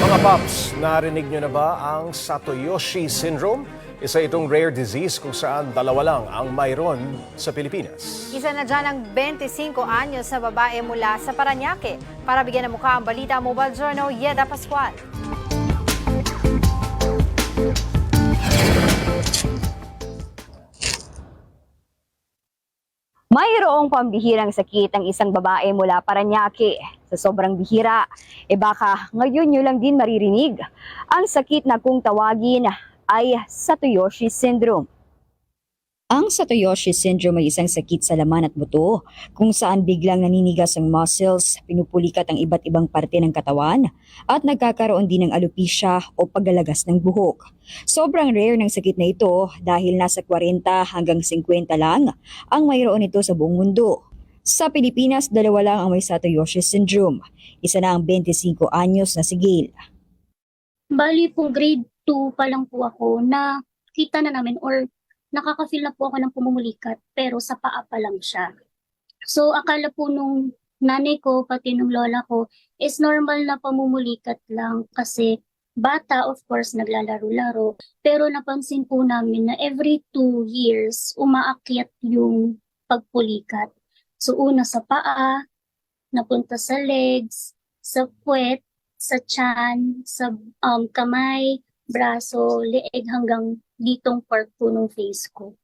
Mga paps, narinig nyo na ba ang Satoyoshi Syndrome? Isa itong rare disease kung saan dalawa lang ang mayroon sa Pilipinas. Isa na dyan ang 25 anyos sa babae mula sa Paranaque. Para bigyan ng mukha ang balita, Mobile Journal, Yeda Pascual. Mayroong pambihirang sakit ang isang babae mula Paranaque. Sa sobrang bihira, e baka ngayon nyo lang din maririnig. Ang sakit na kung tawagin ay Satoyoshi Syndrome. Ang Satoyoshi Syndrome ay isang sakit sa laman at buto kung saan biglang naninigas ang muscles, pinupulikat ang iba't ibang parte ng katawan at nagkakaroon din ng alopecia o paggalagas ng buhok. Sobrang rare ng sakit na ito dahil nasa 40 hanggang 50 lang ang mayroon ito sa buong mundo. Sa Pilipinas, dalawa lang ang may Satoyoshi Syndrome. Isa na ang 25 anyos na si Gail. Bali po grade 2 pa lang po ako na kita na namin or nakaka-feel na po ako ng pumumulikat pero sa paa pa lang siya. So akala po nung nanay ko pati nung lola ko is normal na pamumulikat lang kasi bata of course naglalaro-laro pero napansin po namin na every two years umaakyat yung pagpulikat. So una sa paa, napunta sa legs, sa puwet, sa tiyan, sa um, kamay, braso, leeg hanggang ditong part po ng face ko.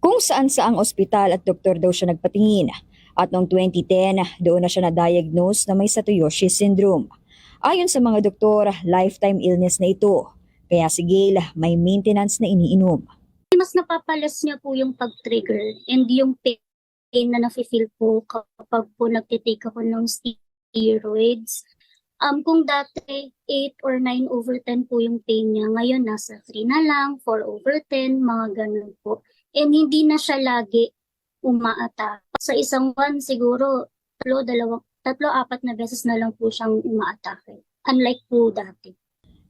Kung saan saang ospital at doktor daw siya nagpatingin. At noong 2010, doon na siya na-diagnose na may Satoyoshi Syndrome. Ayon sa mga doktor, lifetime illness na ito. Kaya si Gail may maintenance na iniinom. Mas napapalas niya po yung pag-trigger and yung pain na nafe-feel po kapag po nagtitake ako ng steroids. Um, kung dati 8 or 9 over 10 po yung pain niya, ngayon nasa 3 na lang, 4 over 10, mga ganun po. And hindi na siya lagi umaata. Sa isang buwan siguro, tatlo, dalawang, tatlo, apat na beses na lang po siyang umaatake. Unlike po dati.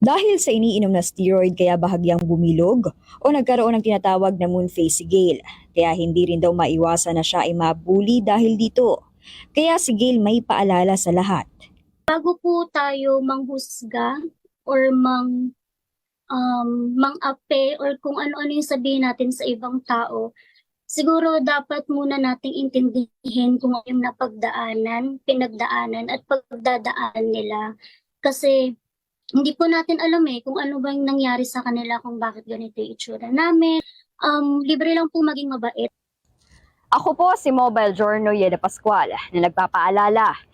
Dahil sa iniinom na steroid kaya bahagyang bumilog o nagkaroon ng tinatawag na moon face si Gail. Kaya hindi rin daw maiwasan na siya ay mabuli dahil dito. Kaya si Gail may paalala sa lahat. Bago po tayo manghusga or mang um, mang-ape or kung ano-ano yung sabihin natin sa ibang tao, siguro dapat muna nating intindihin kung ano yung napagdaanan, pinagdaanan at pagdadaan nila. Kasi hindi po natin alam eh kung ano ba yung nangyari sa kanila, kung bakit ganito yung itsura namin. Um, libre lang po maging mabait. Ako po si Mobile Journal Yeda Pascual na nagpapaalala